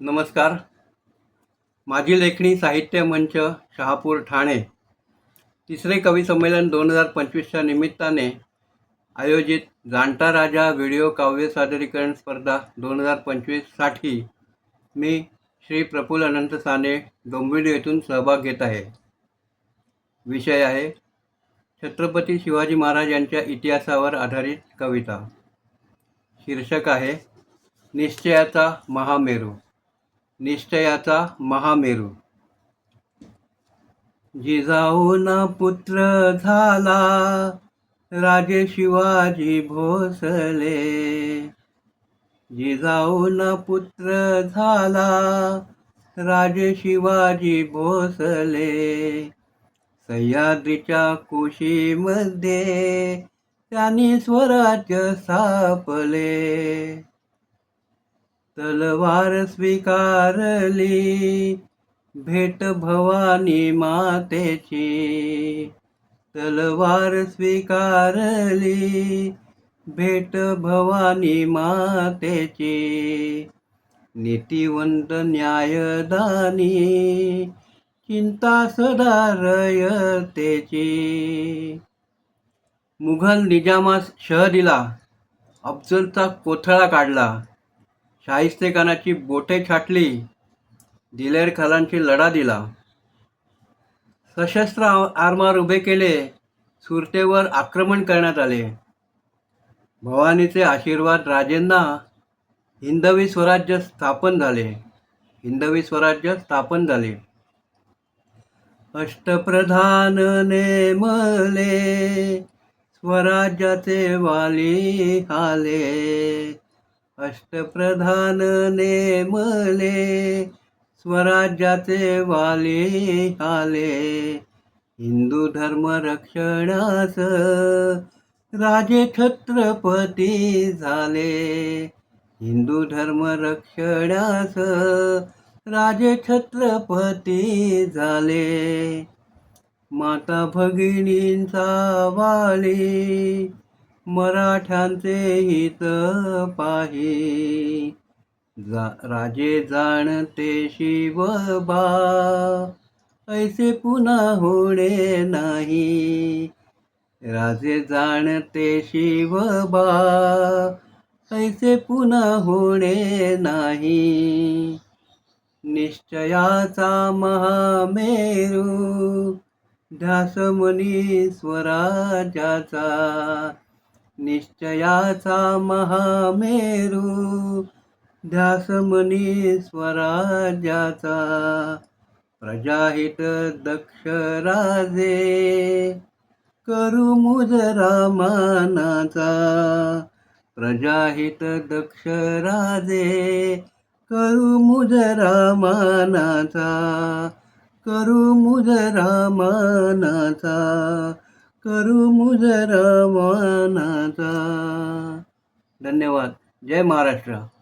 नमस्कार. माझी लेखणी साहित्य मंच शहापूर ठाणे. तिसरे कवी संमेलन दोन हजार पंचवीसच्या निमित्ताने आयोजित जाणता राजा व्हिडिओ काव्य सादरीकरण स्पर्धा दोन हजार पंचवीससाठी मी श्री प्रफुल अनंत साने डोंबिवली येथून सहभाग घेत आहे. विषय आहे छत्रपती शिवाजी महाराज यांच्या इतिहासावर आधारित कविता. शीर्षक आहे निश्चयाचा महामेरू. निश्चयाचा महामेरू. जिजाऊना पुत्र झाला राजे शिवाजी भोसले. जिजाऊना पुत्र झाला राजे शिवाजी भोसले. सह्याद्रीच्या कुशीमध्ये त्यांनी स्वराज्य सापले तलवार स्वीकारली. भेट भवानी मातेची. तलवार स्वीकारली. भेट भवानी मातेची. नीतिवंत न्यायदानी. चिंता सदा मुघल निजामास शह दिला. अफजलचा कोथळा काढला. शाहिस्तेखानाची बोटे छाटली दिलेर खालांची लढा दिला. सशस्त्र आरमार उभे केले सुरतेवर आक्रमण करण्यात आले. भवानीचे आशीर्वाद राजेंना हिंदवी स्वराज्य स्थापन झाले. हिंदवी स्वराज्य स्थापन झाले. अष्टप्रधान नेमले स्वराज्याचे वाली आले अष्टप्रधान नेमले स्वराज्याचे वाली आले. हिंदू धर्म रक्षणास राजे छत्रपती झाले. हिंदू धर्म रक्षणास राजे छत्रपती झाले. माता भगिनींचा वाली मराठ्यांचे हित पाहि. जा राजे जाणते शिवबा ऐसे पुन्हा होणे नाही. राजे जाणते शिवबा ऐसे पुन्हा होणे नाही. निश्चयाचा महामेरू ध्यासमनी स्वराज्याचा. निश्चयाचा महामेरू ध्यासमनी स्वराज्याचा प्रजाहित दक्ष राजे करू मुजरा मानाचा प्रजाहित दक्ष राजे करू मुजरा मानाचा करू मुजरा मानाचा करू मुजरा मानाचा धन्यवाद. जय महाराष्ट्र.